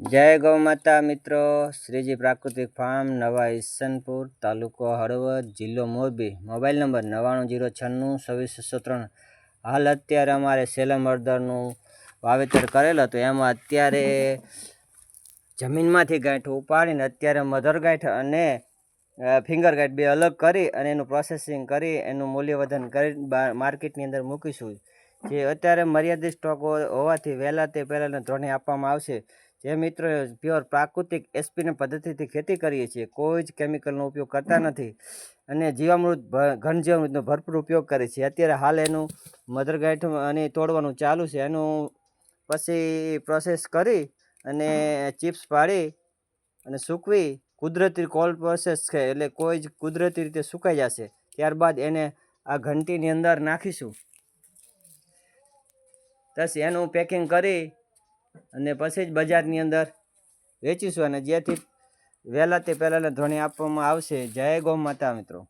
જય ગૌ માતા મિત્રો. શ્રીજી પ્રાકૃતિક ફાર્મ, નવા ઈસનપુર, તાલુકો હળવદ, જિલ્લો મોરબી. મોબાઈલ નંબર નવ્વાણું જીરો છન્નું છવ્વીસ છસો ત્રણ. હાલ અત્યારે અમારે સેલમ હળદરનું વાવેતર કરેલ હતું. એમાં અત્યારે જમીનમાંથી ગાંઠ ઉપાડીને અત્યારે મધર ગાંઠ અને ફિંગર ગાંઠ બે અલગ કરી અને એનું પ્રોસેસિંગ કરી, એનું મૂલ્યવર્ધન કરી માર્કેટની અંદર મૂકીશું. જે અત્યારે મર્યાદિત સ્ટોક હોવાથી વહેલા તે પહેલાં ધોરણે આપવામાં આવશે. જે મિત્રો પ્યોર પ્રાકૃતિક એસપીની પદ્ધતિથી ખેતી કરીએ છીએ કોઈ જ કેમિકલનો ઉપયોગ કરતા નથી. અને જીવામૃત ઘન જીવામૃતનો ભરપૂર ઉપયોગ કરીએ છીએ અત્યારે હાલ એનું મધર ગાંઠ અને તોડવાનું ચાલુ છે. એનું પછી પ્રોસેસ કરી અને ચિપ્સ પાડી અને સૂકવી. કુદરતી કોલ્ડ પ્રોસેસ છે એટલે કોઈ જ કુદરતી રીતે સુકાઈ જશે. ત્યારબાદ એને આ ઘંટીની અંદર નાખીશું. બસ એનું પેકિંગ કરી અને પછી જ બજારની અંદર વેચીશું અને જેથી વહેલા તે પહેલાંના ધોરણે આપવામાં આવશે. જય ગૌ માતા મિત્રો.